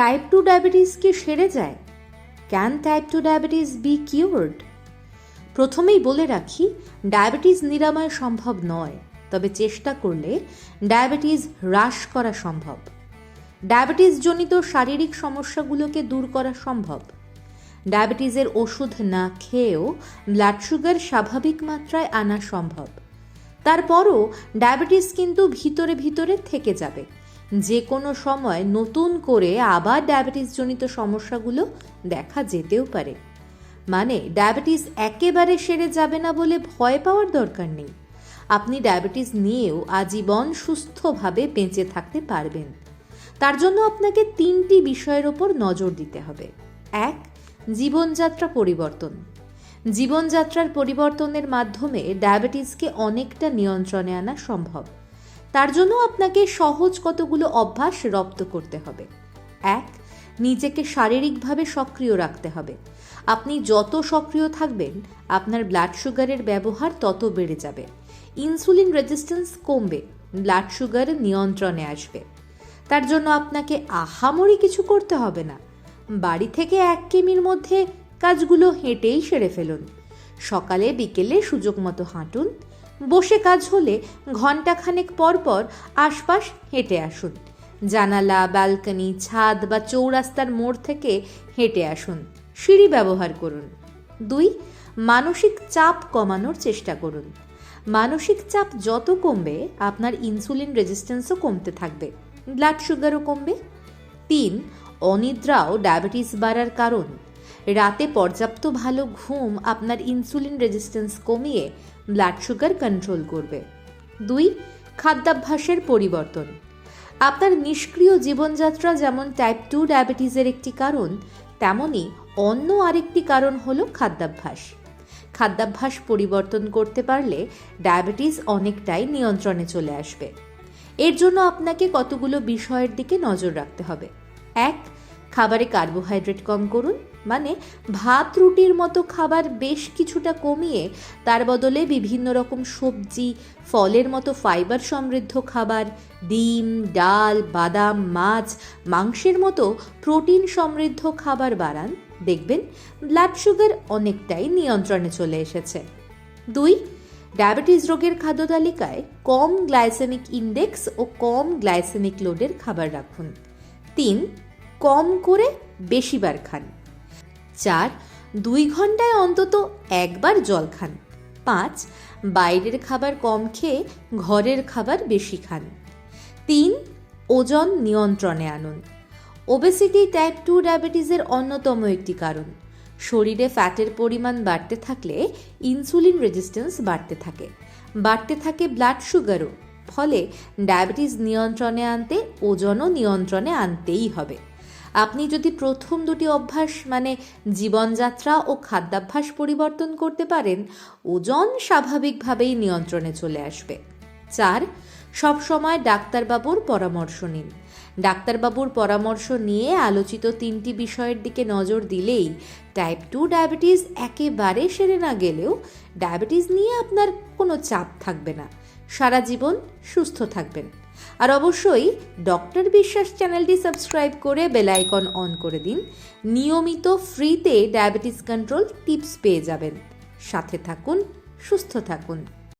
Type two diabetes কি সেরে যায়? Can type two diabetes be cured প্রথমেই বলে রাখি ডায়াবেটিস নিরাময় সম্ভব নয়, তবে চেষ্টা করলে ডায়াবেটিস হ্রাস করা সম্ভব। ডায়াবেটিস জনিত শারীরিক সমস্যাগুলোকে দূর করা সম্ভব। ডায়াবেটিসের ওষুধ না খেয়েও ব্লাড সুগার স্বাভাবিক মাত্রায় আনা সম্ভব। তারপরও ডায়াবেটিস কিন্তু ভিতরে ভিতরে থেকে যাবে। যে কোনো সময় নতুন করে আবার ডায়াবেটিসজনিত সমস্যাগুলো দেখা যেতেও পারে। মানে ডায়াবেটিস একেবারে সেরে যাবে না বলে ভয় পাওয়ার দরকার নেই। আপনি ডায়াবেটিস নিয়েও আজীবন সুস্থভাবে বেঁচে থাকতে পারবেন। তার জন্য আপনাকে তিনটি বিষয়ের ওপর নজর দিতে হবে। এক, জীবনযাত্রা পরিবর্তন। জীবনযাত্রার পরিবর্তনের মাধ্যমে ডায়াবেটিসকে অনেকটা নিয়ন্ত্রণে আনা সম্ভব। তার জন্য আপনাকে সহজ কতগুলো অভ্যাস রপ্ত করতে হবে। এক, নিজেকে শারীরিকভাবে সক্রিয় রাখতে হবে। আপনি যত সক্রিয় থাকবেন, আপনার ব্লাড সুগারের ব্যবহার তত বেড়ে যাবে। ইনসুলিন রেজিস্ট্যান্স কমবে ব্লাড সুগার নিয়ন্ত্রণে আসবে। তার জন্য আপনাকে আহামরি কিছু করতে হবে না। বাড়ি থেকে এক কিমির মধ্যে কাজগুলো হেঁটেই সেরে ফেলুন। সকালে বিকেলে সুযোগ মতো হাঁটুন। বসে কাজ হলে ঘন্টাখানেক পর পর আশপাশ হেঁটে আসুন। জানালা, ব্যালকনি, ছাদ বা চৌরাস্তার মোড় থেকে হেঁটে আসুন। সিঁড়ি ব্যবহার করুন। দুই, মানসিক চাপ কমানোর চেষ্টা করুন। মানসিক চাপ যত কমবে, আপনার ইনসুলিন রেজিস্ট্যান্সও কমতে থাকবে। ব্লাড সুগারও কমবে। তিন অনিদ্রাও ডায়াবেটিস বাড়ার কারণ। রাতে পর্যাপ্ত ভালো ঘুম আপনার ইনসুলিন রেজিস্ট্যান্স কমিয়ে ব্লাড সুগার কন্ট্রোল করবে। দুই, খাদ্যাভ্যাসের পরিবর্তন। আপনার নিষ্ক্রিয় জীবনযাত্রা যেমন টাইপ টু ডায়াবেটিসের একটি কারণ তেমনই অন্য আরেকটি কারণ হলো খাদ্যাভ্যাস। খাদ্যাভ্যাস পরিবর্তন করতে পারলে ডায়াবেটিস অনেকটাই নিয়ন্ত্রণে চলে আসবে। এর জন্য আপনাকে কতগুলো বিষয়ের দিকে নজর রাখতে হবে? এক, খাবারে কার্বোহাইড্রেট কম করুন। মানে ভাত রুটির মতো খাবার বেশ কিছুটা কমিয়ে তার বদলে বিভিন্ন রকম সবজি, ফলের মতো ফাইবার সমৃদ্ধ খাবার, ডিম, ডাল, বাদাম, মাছ, মাংসের মতো প্রোটিন সমৃদ্ধ খাবার বাড়ান, দেখবেন ব্লাড সুগার অনেকটাই নিয়ন্ত্রণে চলে এসেছে। দুই ডায়াবেটিস রোগের খাদ্য তালিকায় কম গ্লাইসেমিক ইন্ডেক্স ও কম গ্লাইসেমিক লোডের খাবার রাখুন। তিন, কম করে বেশিবার খান। চার, দুই ঘন্টায় অন্তত একবার জল খান। পাঁচ, বাইরের খাবার কম খেয়ে ঘরের খাবার বেশি খান। তিন, ওজন নিয়ন্ত্রণে আনুন। ওবেসিটি টাইপ টু ডায়াবেটিসের অন্যতম একটি কারণ। শরীরে ফ্যাটের পরিমাণ বাড়তে থাকলে ইনসুলিন রেজিস্ট্যান্স বাড়তে থাকে। বাড়তে থাকে ব্লাড সুগারও, ফলে ডায়াবেটিস নিয়ন্ত্রণে আনতে, ওজনও নিয়ন্ত্রণে আনতেই হবে। আপনি যদি প্রথম দুটি অভ্যাস মানে জীবনযাত্রা ও খাদ্যাভ্যাস পরিবর্তন করতে পারেন, ওজন স্বাভাবিকভাবেই নিয়ন্ত্রণে চলে আসবে। চার, সবসময় ডাক্তারবাবুর পরামর্শ নিন। ডাক্তারবাবুর পরামর্শ নিয়ে আলোচিত তিনটি বিষয়ের দিকে নজর দিলেই টাইপ টু ডায়াবেটিস একেবারে সেরে না গেলেও ডায়াবেটিস নিয়ে আপনার কোনো চাপ থাকবে না। সারা জীবন সুস্থ থাকবেন। আর অবশ্যই ডক্টর বিশ্বাস চ্যানেলটি সাবস্ক্রাইব করে বেল আইকন অন করে দিন। নিয়মিত ফ্রিতে ডায়াবেটিস কন্ট্রোল টিপস পেয়ে যাবেন। সাথে থাকুন, সুস্থ থাকুন।